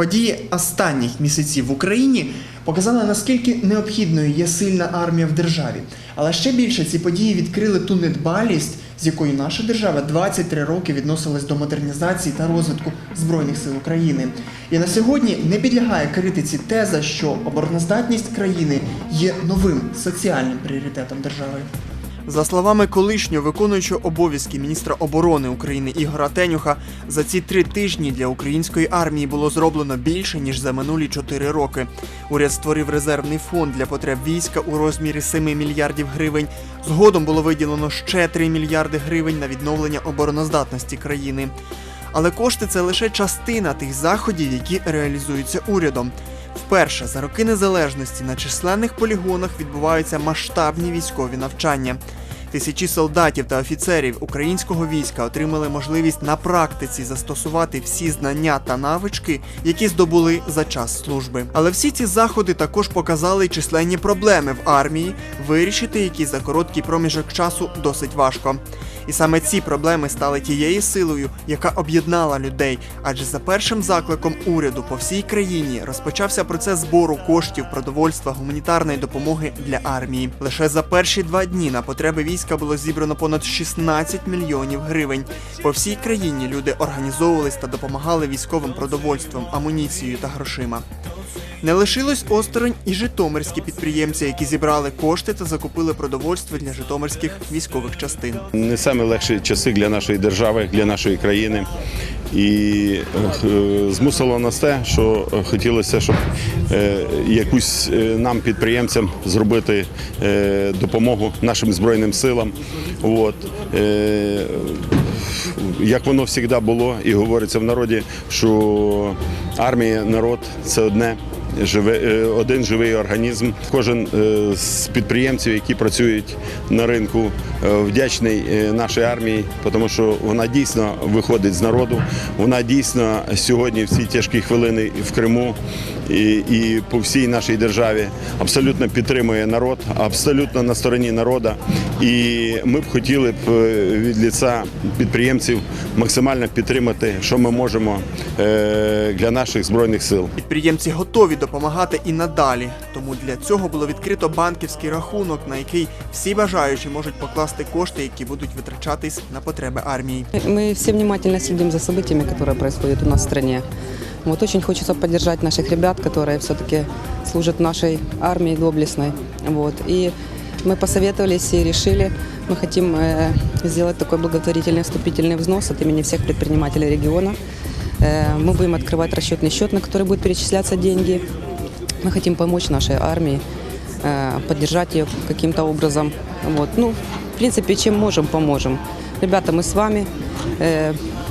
Події останніх місяців в Україні показали, наскільки необхідною є сильна армія в державі. Але ще більше ці події відкрили ту недбалість, з якою наша держава 23 роки відносилась до модернізації та розвитку збройних сил України. І на сьогодні не підлягає критиці теза, що обороноздатність країни є новим соціальним пріоритетом держави. За словами колишнього виконуючого обов'язки міністра оборони України Ігора Тенюха, за ці три тижні для української армії було зроблено більше ніж за минулі чотири роки. Уряд створив резервний фонд для потреб війська у розмірі 7 мільярдів гривень. Згодом було виділено ще 3 мільярди гривень на відновлення обороноздатності країни. Але кошти це лише частина тих заходів, які реалізуються урядом. Вперше за роки незалежності на численних полігонах відбуваються масштабні військові навчання. Тисячі солдатів та офіцерів українського війська отримали можливість на практиці застосувати всі знання та навички, які здобули за час служби. Але всі ці заходи також показали численні проблеми в армії, вирішити які за короткий проміжок часу досить важко. І саме ці проблеми стали тією силою, яка об'єднала людей. Адже за першим закликом уряду по всій країні розпочався процес збору коштів продовольства гуманітарної допомоги для армії. Лише за перші два дні на потреби війська було зібрано понад 16 мільйонів гривень. По всій країні люди організовувались та допомагали військовим продовольством, амуніцією та грошима. Не лишилось осторонь і житомирські підприємці, які зібрали кошти та закупили продовольство для житомирських військових частин. не саме легші часи для нашої держави, для нашої країни. І е, змусило нас те, що хотілося, щоб е, якусь е, нам, підприємцям, зробити допомогу нашим збройним силам. От. Як воно завжди було і говориться в народі, що армія, народ це одне. Живе е, один живий організм. Кожен е, з підприємців, які працюють на ринку, е, вдячний нашій армії, тому що вона дійсно виходить з народу. Вона дійсно сьогодні, в ці тяжкі хвилини в Криму і, і по всій нашій державі абсолютно підтримує народ, абсолютно на стороні народу. І ми б хотіли б від ліца підприємців максимально підтримати, що ми можемо для наших збройних сил. Підприємці готові допомагати і надалі. Тому для цього було відкрито банківський рахунок, на який всі бажаючі можуть покласти кошти, які будуть витрачатись на потреби армії. Мы все внимательно следим за событиями, которые происходят у нас в стране. Вот очень хочется поддержать наших ребят, которые все-таки служат в нашей армии доблестной. Вот. И мы посоветовались и решили, мы хотим э, сделать такой благотворительный вступительный взнос от имени всех предпринимателей региона. Э, мы будем открывать расчетный счет, на который будут перечисляться деньги. Мы хотим помочь нашей армии, э, поддержать ее каким-то образом. Вот. Ну, в принципе, чем можем, поможем. Ребята, мы с вами,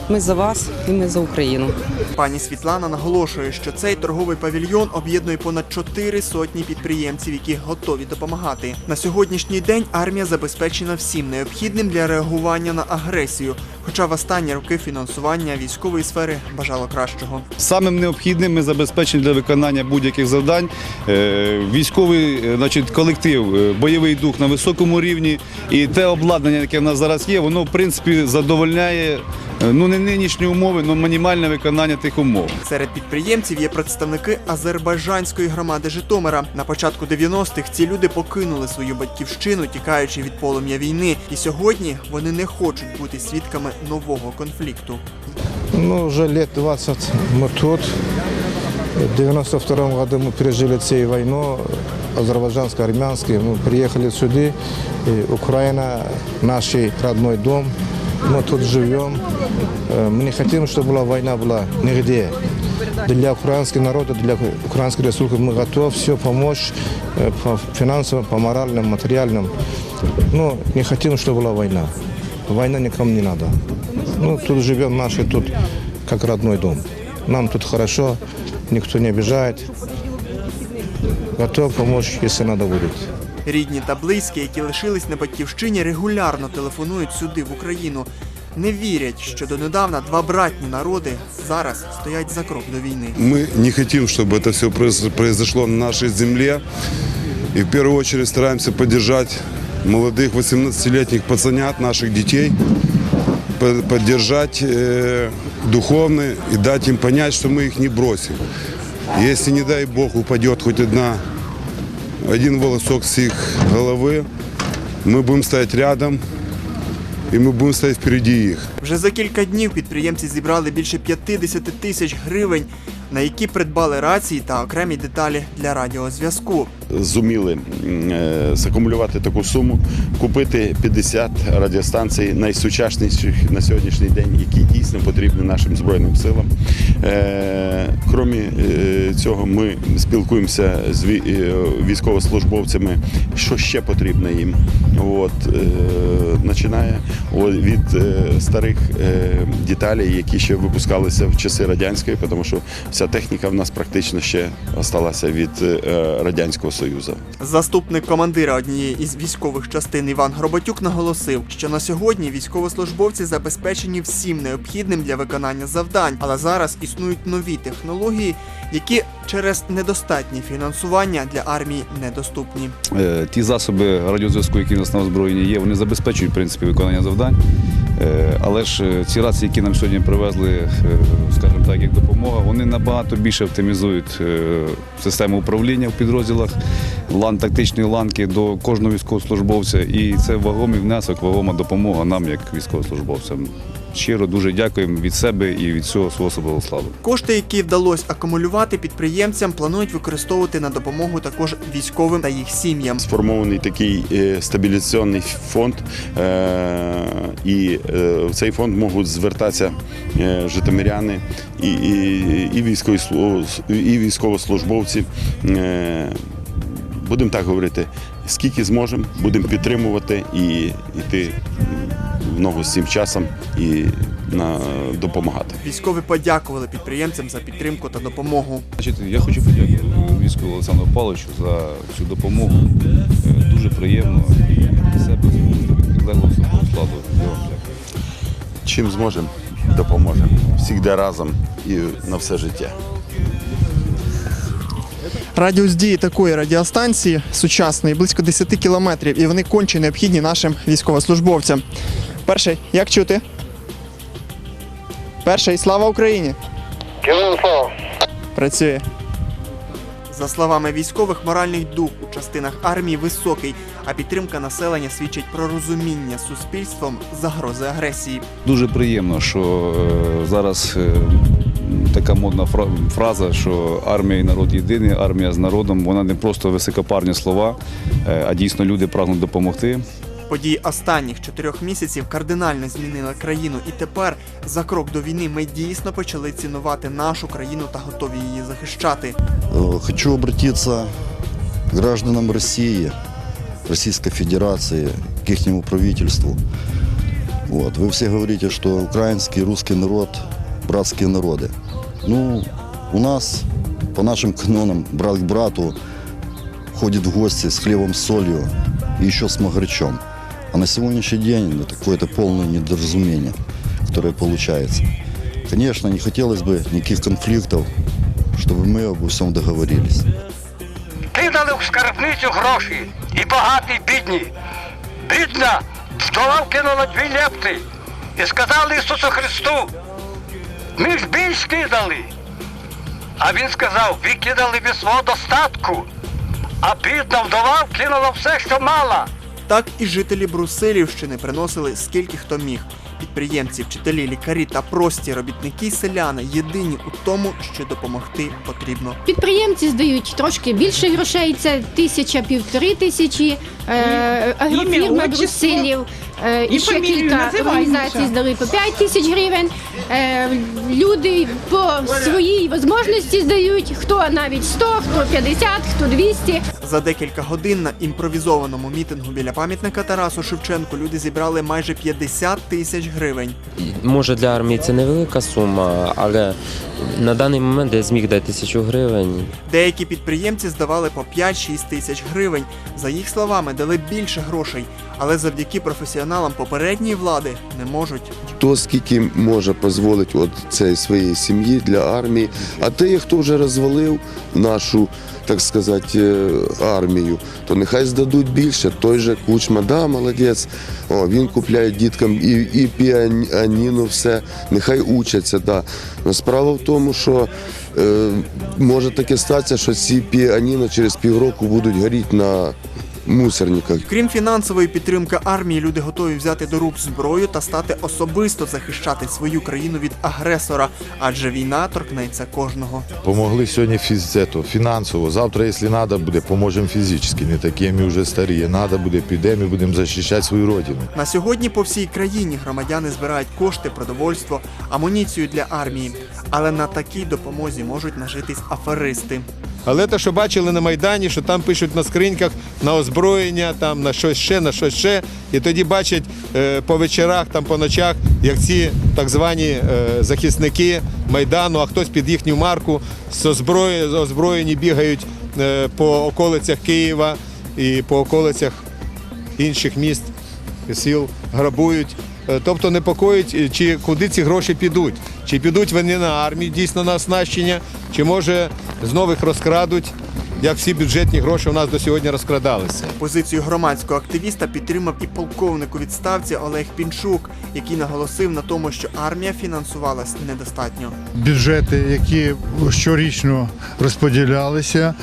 э, мы за вас и мы за Украину. Пані Світлана наголошує, що цей торговий павільйон об'єднує понад чотири сотні підприємців, які готові допомагати. На сьогоднішній день армія забезпечена всім необхідним для реагування на агресію. Хоча в останні роки фінансування військової сфери бажало кращого. Самим необхідним ми забезпечені для виконання будь-яких завдань. Е, Військовий е, значить, колектив, е, бойовий дух на високому рівні. І те обладнання, яке в нас зараз є, воно в принципі задовольняє е, ну не нинішні умови, але мінімальне виконання тих умов. Серед підприємців є представники азербайджанської громади Житомира. На початку 90-х ці люди покинули свою батьківщину, тікаючи від полум'я війни. І сьогодні вони не хочуть бути свідками нового конфлікту. Ну, уже лет 20 мы тут. В 92 году мы пережили цей войну, азербайджанско-армянский. Мы приехали сюда, и Украина наш родной дом. Мы тут живем. Э, Мы не хотим, чтобы была война была нигде. Для украинского народа, для украинской республики мы готовы все помочь э, по финансовым, по моральным, материальным. Но не хотим, чтобы была война. Война никому не надо. Ну, тут живем наши, тут как родной дом. Нам тут хорошо, никто не обижает. Готов помочь, если надо будет. Рідні та близькі, які лишились на батьківщині, регулярно телефонують сюди, в Україну. Не вірять, що донедавна два братні народи зараз стоять за крок до війни. Мы не хотим, чтобы это все произ- произошло на нашей земле. И в первую очередь стараемся поддержать молодых 18-летних пацанят, наших детей, по- поддержать э, духовно и дать им понять, что мы их не бросим. Если, не дай Бог, упадет хоть одна, один волосок с их головы, мы будем стоять рядом, и мы будем стоять впереди их. Вже за кілька днів підприємці зібрали більше 50 тисяч гривень, на які придбали рації та окремі деталі для радіозв'язку. зуміли е, закумулювати таку суму, купити 50 радіостанцій найсучасніших на сьогоднішній день, які дійсно потрібні нашим збройним силам. Е, Крім е, цього, ми спілкуємося з військовослужбовцями, що ще потрібно їм. От, починає від старих деталей, які ще випускалися в часи радянської, тому що вся техніка в нас практично ще залишилася від е, радянського союзу. Заступник командира однієї із військових частин Іван Гроботюк наголосив, що на сьогодні військовослужбовці забезпечені всім необхідним для виконання завдань, але зараз існують нові технології, які через недостатнє фінансування для армії недоступні. Е, Ті засоби радіозв'язку, які в нас на озброєнні є, вони забезпечують в принципі виконання завдань. Е, Але ж е, ці рації, які нам сьогодні привезли, е, скажімо так, як допомога, вони набагато більше оптимізують систему управління в підрозділах, лан тактичної ланки до кожного військовослужбовця. І це вагомий внесок, вагома допомога нам, як військовослужбовцям. Щиро дуже дякуємо від себе і від всього свого особового складу. Кошти, які вдалося акумулювати підприємцям, планують використовувати на допомогу також військовим та їх сім'ям. Сформований такий е, стабілізаційний фонд, е, і е, в цей фонд можуть звертатися житомиряни і, і, і, військові, і військовослужбовці. Будемо так говорити, скільки зможемо, будемо підтримувати і йти в ногу з цим часом і на, допомагати. Військові подякували підприємцям за підтримку та допомогу. Значить, я хочу подякувати військову Олександру Павловичу за цю допомогу. Е, Дуже приємно і від себе від складу. Чим зможемо, допоможемо. Всігда разом і на все життя. Радіус дії такої радіостанції сучасної близько 10 кілометрів, і вони конче необхідні нашим військовослужбовцям. Перший, як чути? Перший, слава Україні! Героям слава! Працює. За словами військових, моральний дух у частинах армії високий, а підтримка населення свідчить про розуміння суспільством загрози агресії. Дуже приємно, що е, зараз е, така модна фра- фраза, що армія і народ єдиний, армія з народом. Вона не просто високопарні слова, е, а дійсно люди прагнуть допомогти. Події останніх чотирьох місяців кардинально змінили країну, і тепер, за крок до війни, ми дійсно почали цінувати нашу країну та готові її захищати. Э, Хочу обратиться к гражданам России, Российской Федерации, к их правительству. Вот. Вы все говорите, что украинский и русский народ – братские народы. Ну, у нас, по нашим канонам, брат к брату ходит в гости с хлебом, с солью и еще с маграчом. А на сегодняшний день это какое-то полное недоразумение, которое получается. Конечно, не хотелось бы никаких конфликтов, чтобы мы обо всем договорились. Кидали в скарбницю гроші, і багаті, і бідні. Бідна вдова кинула дві лепти і сказали Ісусу Христу, ми ж більш кидали. А він сказав, ви кидали від свого достатку, а бідна вдова кинула все, що мала. Так і жителі Брусилівщини приносили скільки хто міг. Підприємці, вчителі, лікарі та прості робітники селяни єдині у тому, що допомогти потрібно. Підприємці здають трошки більше грошей, це тисяча півтори тисячі. Е, агрофірма. Брусилів. Е, і, ще фамілію кілька називай, організацій здали по 5 тисяч гривень. Е, люди по своїй можливості здають, хто навіть 100, хто 50, хто 200. За декілька годин на імпровізованому мітингу біля пам'ятника Тарасу Шевченку люди зібрали майже 50 тисяч гривень. Може для армії це невелика сума, але на даний момент я зміг дати тисячу гривень. Деякі підприємці здавали по 5-6 тисяч гривень. За їх словами, дали більше грошей, але завдяки професіоналам попередньої влади не можуть. хто скільки може дозволити от цієї своєї сім'ї для армії, а те, хто вже розвалив нашу так сказати, е, армію, то нехай здадуть більше. Той же кучма, да, молодець. О, він купляє діткам і, і піаніно, все, нехай учаться. Да. Но справа в тому, що е, може таке статися, що ці піаніно через півроку будуть горіти на мусорниках. Крім фінансової підтримки армії, люди готові взяти до рук зброю та стати особисто захищати свою країну від агресора, адже війна торкнеться кожного. Помогли сьогодні фізцето, фінансово. Завтра, якщо треба буде, поможемо фізично. Не такі ми вже старі. Треба буде, підемо і будемо захищати свою родину. На сьогодні по всій країні громадяни збирають кошти, продовольство, амуніцію для армії. Але на такій допомозі можуть нажитись аферисти. Але те, що бачили на Майдані, що там пишуть на скриньках на озброєння, там на щось ще, на щось ще. І тоді бачать е, по вечорах, там по ночах, як ці так звані е, захисники Майдану, а хтось під їхню марку з озброєні бігають е, по околицях Києва і по околицях інших міст, сіл, грабують. Тобто непокоїть, чи куди ці гроші підуть. Чи підуть вони на армію дійсно на оснащення, чи може знову їх розкрадуть, як всі бюджетні гроші у нас до сьогодні розкрадалися. Позицію громадського активіста підтримав і полковник у відставці Олег Пінчук, який наголосив на тому, що армія фінансувалась недостатньо. бюджети, які щорічно розподілялися,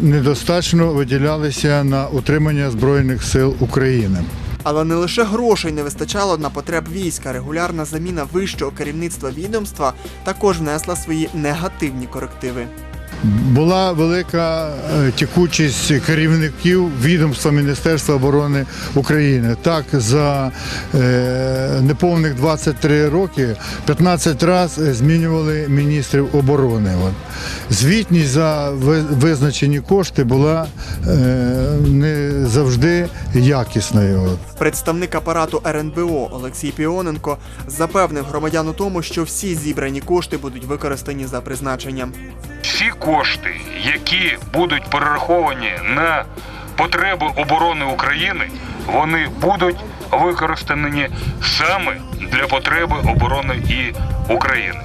недостатньо виділялися на утримання Збройних сил України. Але не лише грошей не вистачало на потреб війська. Регулярна заміна вищого керівництва відомства також внесла свої негативні корективи. Була велика е, текучість керівників відомства Міністерства оборони України. Так, за е, неповних 23 роки 15 разів змінювали міністрів оборони. Звітність за визначені кошти була е, не завжди якісною. Представник апарату РНБО Олексій Піоненко запевнив громадян у тому, що всі зібрані кошти будуть використані за призначенням. Всі кошти, які будуть перераховані на потреби оборони України, вони будуть використані саме для потреби оборони і України.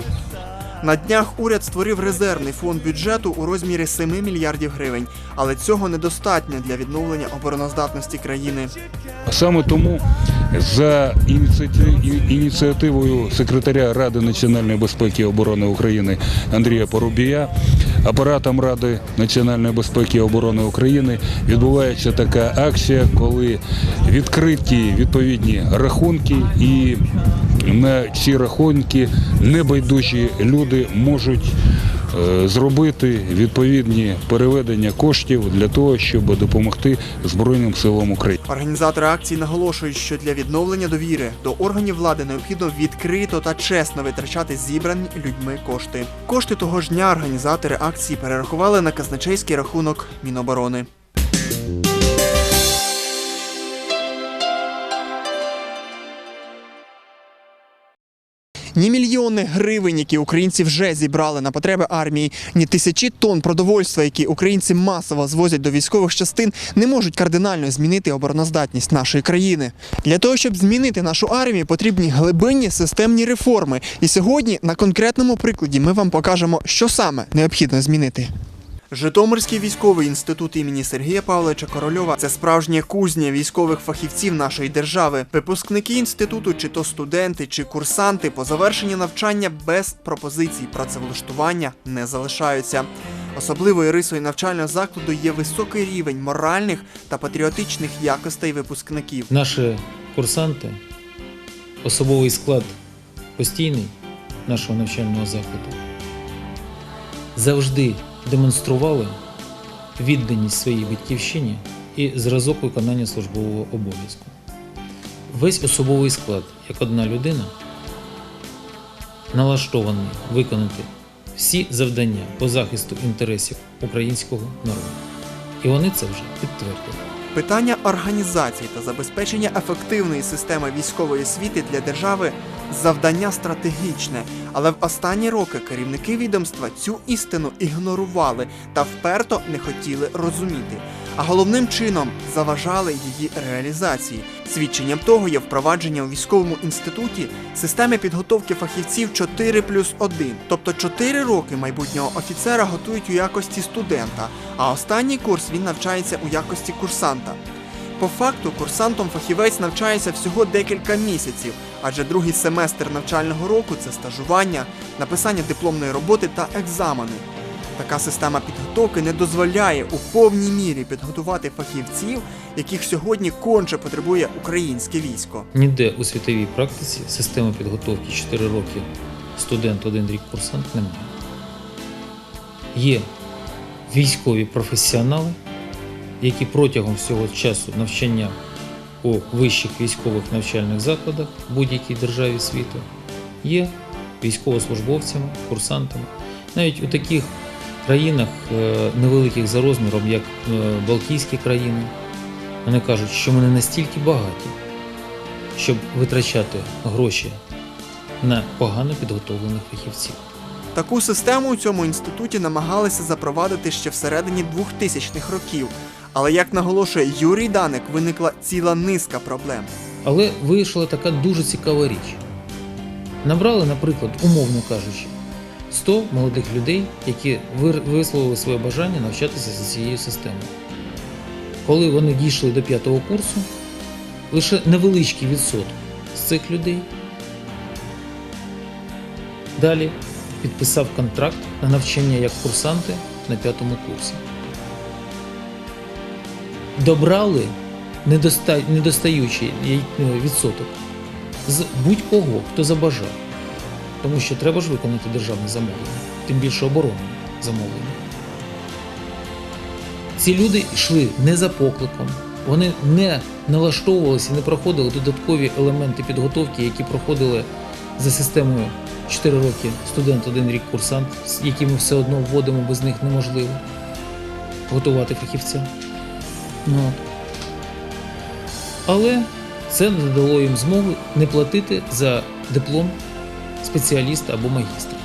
На днях уряд створив резервний фонд бюджету у розмірі 7 мільярдів гривень, але цього недостатньо для відновлення обороноздатності країни. Саме тому за ініціативою секретаря Ради національної безпеки і оборони України Андрія Порубія, апаратом Ради національної безпеки і оборони України відбувається така акція, коли відкриті відповідні рахунки, і на ці рахунки небайдужі люди можуть е, зробити відповідні переведення коштів для того, щоб допомогти Збройним силам України. Організатори акції наголошують, що для відновлення довіри до органів влади необхідно відкрито та чесно витрачати зібрані людьми кошти. Кошти того ж дня організатори акції перерахували на казначейський рахунок Міноборони. Ні мільйони гривень, які українці вже зібрали на потреби армії, ні тисячі тонн продовольства, які українці масово звозять до військових частин, не можуть кардинально змінити обороноздатність нашої країни. Для того, щоб змінити нашу армію, потрібні глибинні системні реформи. І сьогодні на конкретному прикладі ми вам покажемо, що саме необхідно змінити. Житомирський військовий інститут імені Сергія Павловича Корольова це справжня кузня військових фахівців нашої держави. Випускники інституту, чи то студенти, чи курсанти, по завершенні навчання без пропозицій працевлаштування не залишаються. Особливою рисою навчального закладу є високий рівень моральних та патріотичних якостей випускників. Наші курсанти, особовий склад постійний нашого навчального закладу завжди демонстрували відданість своїй батьківщині і зразок виконання службового обов'язку. Весь особовий склад, як одна людина, налаштований виконати всі завдання по захисту інтересів українського народу. І вони це вже підтвердили. Питання організації та забезпечення ефективної системи військової освіти для держави завдання стратегічне, але в останні роки керівники відомства цю істину ігнорували та вперто не хотіли розуміти. а головним чином заважали її реалізації. Свідченням того є впровадження у військовому інституті системи підготовки фахівців 4 плюс 1. Тобто 4 роки майбутнього офіцера готують у якості студента, а останній курс він навчається у якості курсанта. По факту курсантом фахівець навчається всього декілька місяців, адже другий семестр навчального року це стажування, написання дипломної роботи та екзамени. Така система підготовки не дозволяє у повній мірі підготувати фахівців, яких сьогодні конче потребує українське військо. Ніде у світовій практиці системи підготовки 4 роки студент, 1 рік курсант немає. Є військові професіонали, які протягом всього часу навчання у вищих військових навчальних закладах будь-якій державі світу є військовослужбовцями, курсантами. Навіть у таких країнах е, невеликих за розміром, як е, Балтійські країни, вони кажуть, що ми настільки багаті, щоб витрачати гроші на погано підготовлених фахівців. Таку систему у цьому інституті намагалися запровадити ще всередині 2000-х років. Але як наголошує Юрій Даник, виникла ціла низка проблем. Але вийшла така дуже цікава річ. Набрали, наприклад, умовно кажучи, 100 молодих людей, які висловили своє бажання навчатися за цією системою. Коли вони дійшли до п'ятого курсу, лише невеличкий відсоток з цих людей далі підписав контракт на навчання як курсанти на п'ятому курсі. Добрали недоста... недостаючий е, відсоток з будь-кого, хто забажав. Тому що треба ж виконати державне замовлення, тим більше оборонне замовлення. Ці люди йшли не за покликом, вони не налаштовувалися, і не проходили додаткові елементи підготовки, які проходили за системою 4 роки студент, один рік курсант, які ми все одно вводимо, без них неможливо готувати фахівця. Ну. Але це не дало їм змоги не платити за диплом спеціаліста або магістра.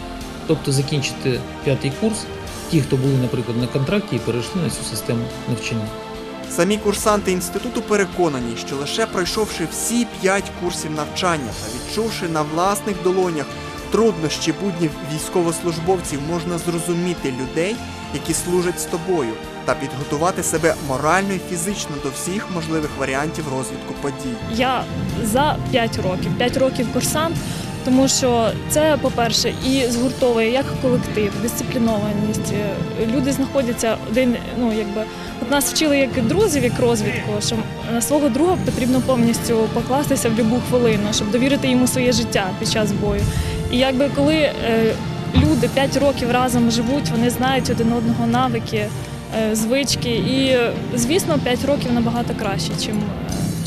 Тобто закінчити п'ятий курс, ті, хто були, наприклад, на контракті і перейшли на цю систему навчання. Самі курсанти інституту переконані, що лише пройшовши всі п'ять курсів навчання та відчувши на власних долонях труднощі буднів військовослужбовців, можна зрозуміти людей, які служать з тобою, та підготувати себе морально і фізично до всіх можливих варіантів розвитку подій. Я за 5 років, 5 років курсант, тому що це, по-перше, і згуртовує як колектив, дисциплінованість. Люди знаходяться один, ну якби от нас вчили як друзів, як розвідку, що на свого друга потрібно повністю покластися в будь-яку хвилину, щоб довірити йому своє життя під час бою. І якби коли е, люди 5 років разом живуть, вони знають один одного навики, звички. І, звісно, 5 років набагато краще, ніж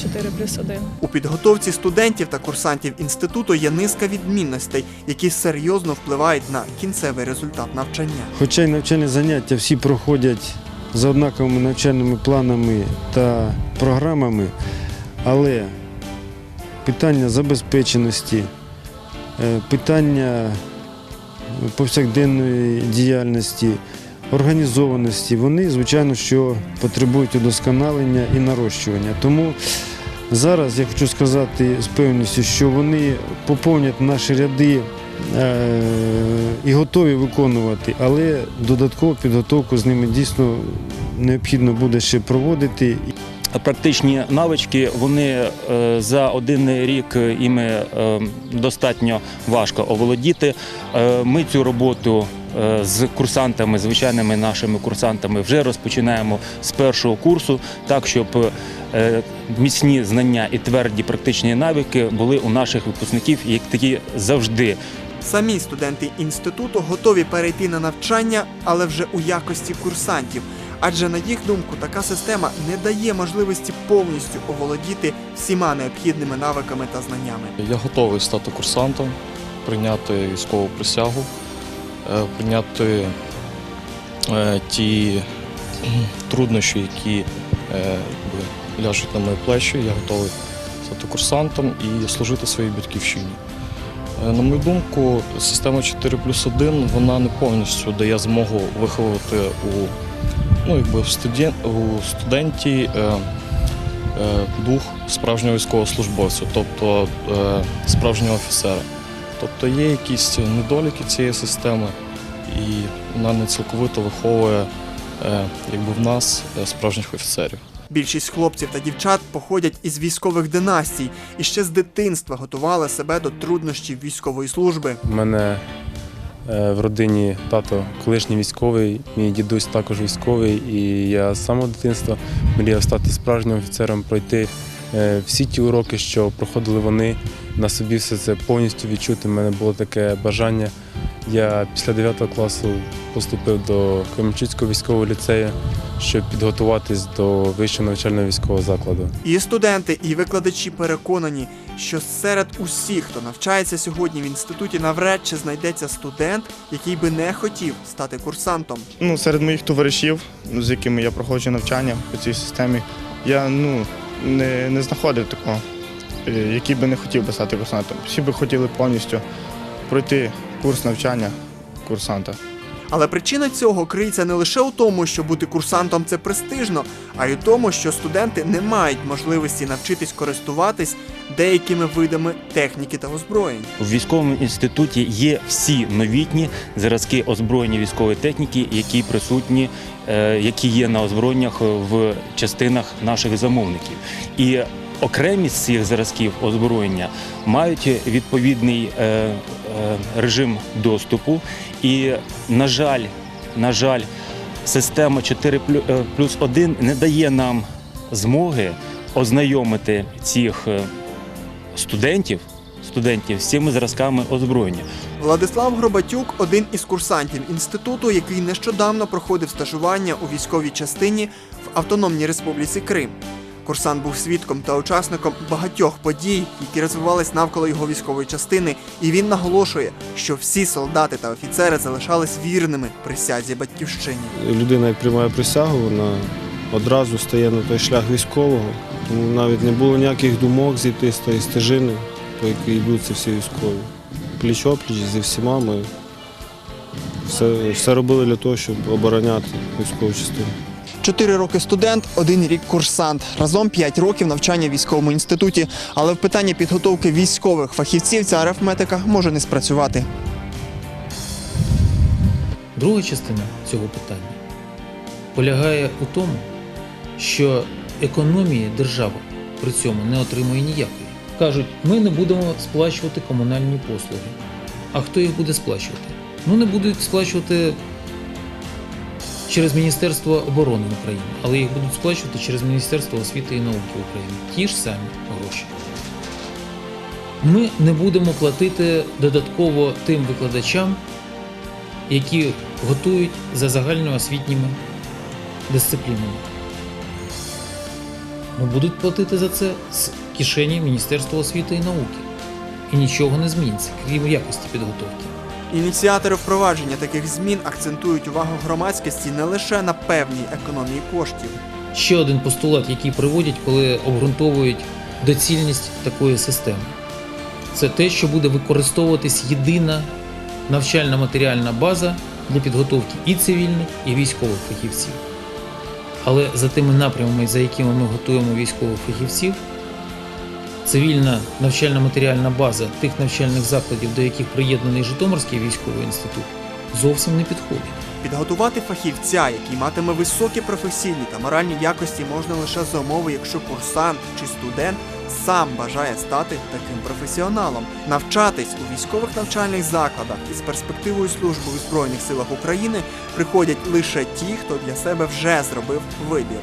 4 плюс 1. У підготовці студентів та курсантів інституту є низка відмінностей, які серйозно впливають на кінцевий результат навчання. Хоча й навчальні заняття всі проходять за однаковими навчальними планами та програмами, але питання забезпеченості, е, питання повсякденної діяльності, організованості, вони, звичайно, що потребують удосконалення і нарощування. Тому зараз я хочу сказати з певністю, що вони поповнять наші ряди е, і готові виконувати, але додаткову підготовку з ними дійсно необхідно буде ще проводити. Практичні навички вони е, за один рік іми е, достатньо важко оволодіти. Ми цю роботу з курсантами, звичайними нашими курсантами, вже розпочинаємо з першого курсу, так щоб е, міцні знання і тверді практичні навики були у наших випускників, як такі завжди. Самі студенти інституту готові перейти на навчання, але вже у якості курсантів. Адже на їх думку, така система не дає можливості повністю оволодіти всіма необхідними навиками та знаннями. Я готовий стати курсантом, прийняти військову присягу, е, прийняти е, ті труднощі, які е, ляжуть на мої плечі. Я готовий стати курсантом і служити своїй батьківщині. Е, На мою думку, система 4 плюс 1 вона не повністю дає змогу виховувати у ну, якби в студент, у студенті е, е, дух справжнього військовослужбовця, тобто е, справжнього офіцера. Тобто є якісь недоліки цієї системи, і вона не цілковито виховує е, якби в нас е, справжніх офіцерів. Більшість хлопців та дівчат походять із військових династій і ще з дитинства готували себе до труднощів військової служби. У мене е, в родині тато колишній військовий, мій дідусь також військовий, і я з самого дитинства мріяв стати справжнім офіцером, пройти всі ті уроки, що проходили вони, на собі все це повністю відчути. У мене було таке бажання. Я після 9 класу поступив до Кременчуцького військового ліцею, щоб підготуватись до вищого навчального військового закладу. І студенти, і викладачі переконані, що серед усіх, хто навчається сьогодні в інституті, навряд чи знайдеться студент, який би не хотів стати курсантом. Ну, серед моїх товаришів, з якими я проходжу навчання по цій системі, я ну, не, не знаходив такого, е, який би не хотів би стати курсантом. Всі би хотіли повністю пройти курс навчання курсанта. Але причина цього криється не лише у тому, що бути курсантом це престижно, а й у тому, що студенти не мають можливості навчитись користуватись деякими видами техніки та озброєнь. У військовому інституті є всі новітні зразки озброєння військової техніки, які присутні, е, які є на озброєннях в частинах наших замовників. І окремі з цих зразків озброєння мають відповідний е, е, режим доступу. І, на жаль, на жаль, система 4 плюс 1 не дає нам змоги ознайомити цих е, студентів, студентів з цими зразками озброєння. Владислав Гробатюк один із курсантів інституту, який нещодавно проходив стажування у військовій частині в Автономній Республіці Крим. Курсант був свідком та учасником багатьох подій, які розвивались навколо його військової частини, і він наголошує, що всі солдати та офіцери залишались вірними присязі батьківщині. людина, як приймає присягу, вона одразу стає на той шлях військового. Тому навіть не було ніяких думок зійти з тої стежини, по якій йдуть ці всі військові. Пліч опліч зі всіма ми все, все робили для того, щоб обороняти військову частину. Чотири роки студент, один рік курсант. Разом п'ять років навчання в військовому інституті. Але в питанні підготовки військових фахівців ця арифметика може не спрацювати. Друга частина цього питання полягає у тому, що економії держава при цьому не отримує ніякої. Кажуть, ми не будемо сплачувати комунальні послуги. А хто їх буде сплачувати? Ну не будуть сплачувати через Міністерство оборони України, але їх будуть сплачувати через Міністерство освіти і науки України. Ті ж самі гроші. Ми не будемо платити додатково тим викладачам, які готують за загальноосвітніми дисциплінами. Ну, будуть платити за це з кишені Міністерства освіти і науки. І нічого не зміниться, крім якості підготовки. Ініціатори впровадження таких змін акцентують увагу громадськості не лише на певній економії коштів. Ще один постулат, який приводять, коли обґрунтовують доцільність такої системи, це те, що буде використовуватись єдина навчальна матеріальна база для підготовки і цивільних, і військових фахівців. Але за тими напрямами, за якими ми готуємо військових фахівців, цивільна навчальна матеріальна база тих навчальних закладів, до яких приєднаний Житомирський військовий інститут, зовсім не підходить. Підготувати фахівця, який матиме високі професійні та моральні якості, можна лише за умови, якщо курсант чи студент сам бажає стати таким професіоналом, навчатись у військових навчальних закладах із перспективою служби у Збройних силах України приходять лише ті, хто для себе вже зробив вибір.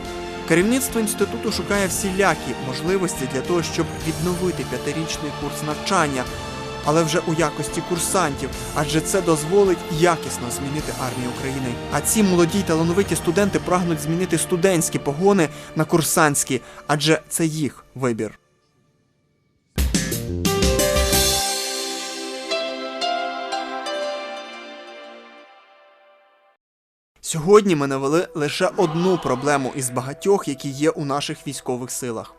Керівництво інституту шукає всілякі можливості для того, щоб відновити п'ятирічний курс навчання, але вже у якості курсантів, адже це дозволить якісно змінити армію України. А ці молоді й талановиті студенти прагнуть змінити студентські погони на курсантські, адже це їх вибір. Сьогодні ми навели лише одну проблему із багатьох, які є у наших військових силах.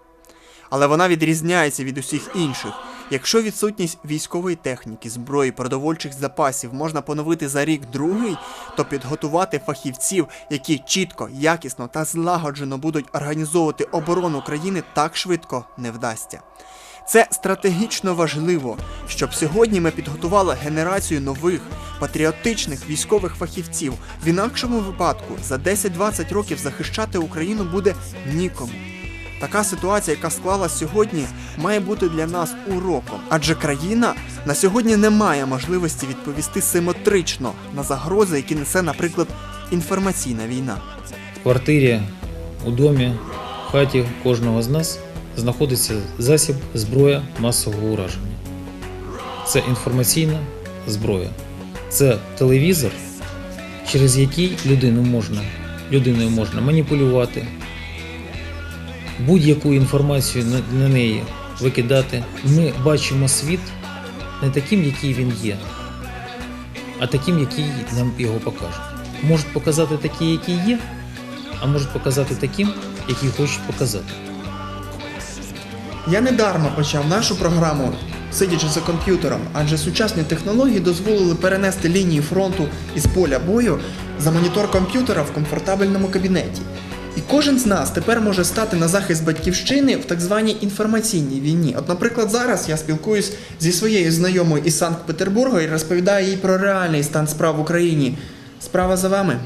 Але вона відрізняється від усіх інших. Якщо відсутність військової техніки, зброї, продовольчих запасів можна поновити за рік другий, то підготувати фахівців, які чітко, якісно та злагоджено будуть організовувати оборону країни, так швидко не вдасться. Це стратегічно важливо, щоб сьогодні ми підготували генерацію нових патріотичних військових фахівців. В інакшому випадку за 10-20 років захищати Україну буде нікому. Така ситуація, яка склалась сьогодні, має бути для нас уроком, адже країна на сьогодні не має можливості відповісти симетрично на загрози, які несе, наприклад, інформаційна війна. В квартирі, у домі, в хаті кожного з нас знаходиться засіб зброя масового ураження. Це інформаційна зброя. Це телевізор, через який людину можна, людиною можна маніпулювати, будь-яку інформацію на, на неї викидати. Ми бачимо світ не таким, який він є, а таким, який нам його покажуть. Можуть показати такий, який є, а можуть показати таким, який хочуть показати. Я недарма почав нашу програму, сидячи за комп'ютером, адже сучасні технології дозволили перенести лінії фронту із поля бою за монітор комп'ютера в комфортабельному кабінеті. І кожен з нас тепер може стати на захист батьківщини в так званій інформаційній війні. От, наприклад, зараз я спілкуюсь зі своєю знайомою із Санкт-Петербурга і розповідаю їй про реальний стан справ в Україні. Справа за вами.